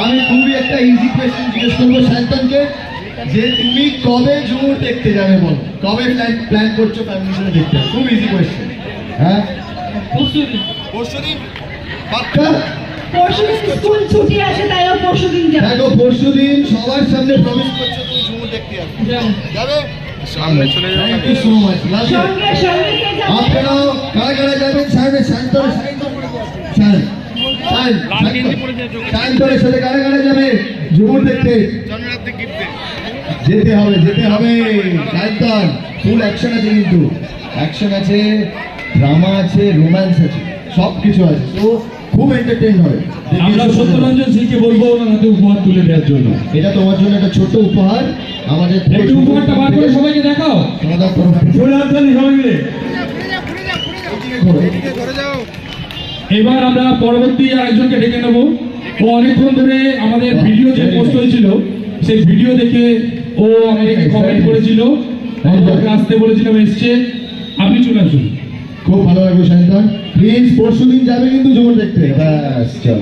আমি খুবই একটা ইজি কোয়েশ্চেন জিজ্ঞেস করব শান্তনকে যে তুমি কবে ঝুমুর দেখতে যাবে বলো? কবে প্ল্যান প্ল্যান করছ ফ্যামিলির সাথে দেখতে? খুব ইজি কোয়েশ্চেন হ্যাঁ? পরশুদিন। পাক্কা? পরশুদিন স্কুল ছুটি আছে তাই ও পরশুদিন যাবে। দেখো পরশুদিন সবার সামনে প্রমিস করছ তুমি ঝুমুর দেখতে যাবে। যাবে? সামনে চলে যাও। Thank you so much love you সঙ্গে সঙ্গে কে যাবে? আপনারাও কারা কারা যাবেন? সামনে শান্ত সাথে কারা কারা যাবে। ঝুমুর দেখতে। যেতে হবে যেতে হবে। শান্তন ফুল অ্যাকশন আছে কিন্তু। অ্যাকশন আছে ড্রামা আছে রোম্যান্স আছে। সব কিছু আছে। তো খুব এন্টারটেইন হবে। আমরা সত্যরঞ্জন সিংকে বলব ওনার হাতে উপহার তুলে দেওয়ার জন্য। এটা তোমার জন্য একটা ছোট উপহার। আমাদের একটু উপহারটা বার করে সবাইকে দেখাও। তোমাদের। সবাই মিলে। এদিকে যাও। এবার আমরা পরবর্তী আরেকজনকে ডেকে নেব। ও অনেকক্ষণ ধরে আমাদের ভিডিও যে পোস্ট হয়েছিল সেই ভিডিও দেখে ও আমাদেরকে কমেন্ট করেছিল। আসতে বলেছিলাম এসছে। আপনি চলে আসুন। খুব ভালো লাগবে শান্তন প্লিজ পরশু দিন যাবে কিন্তু জোর দেখতে। ব্যাস চল।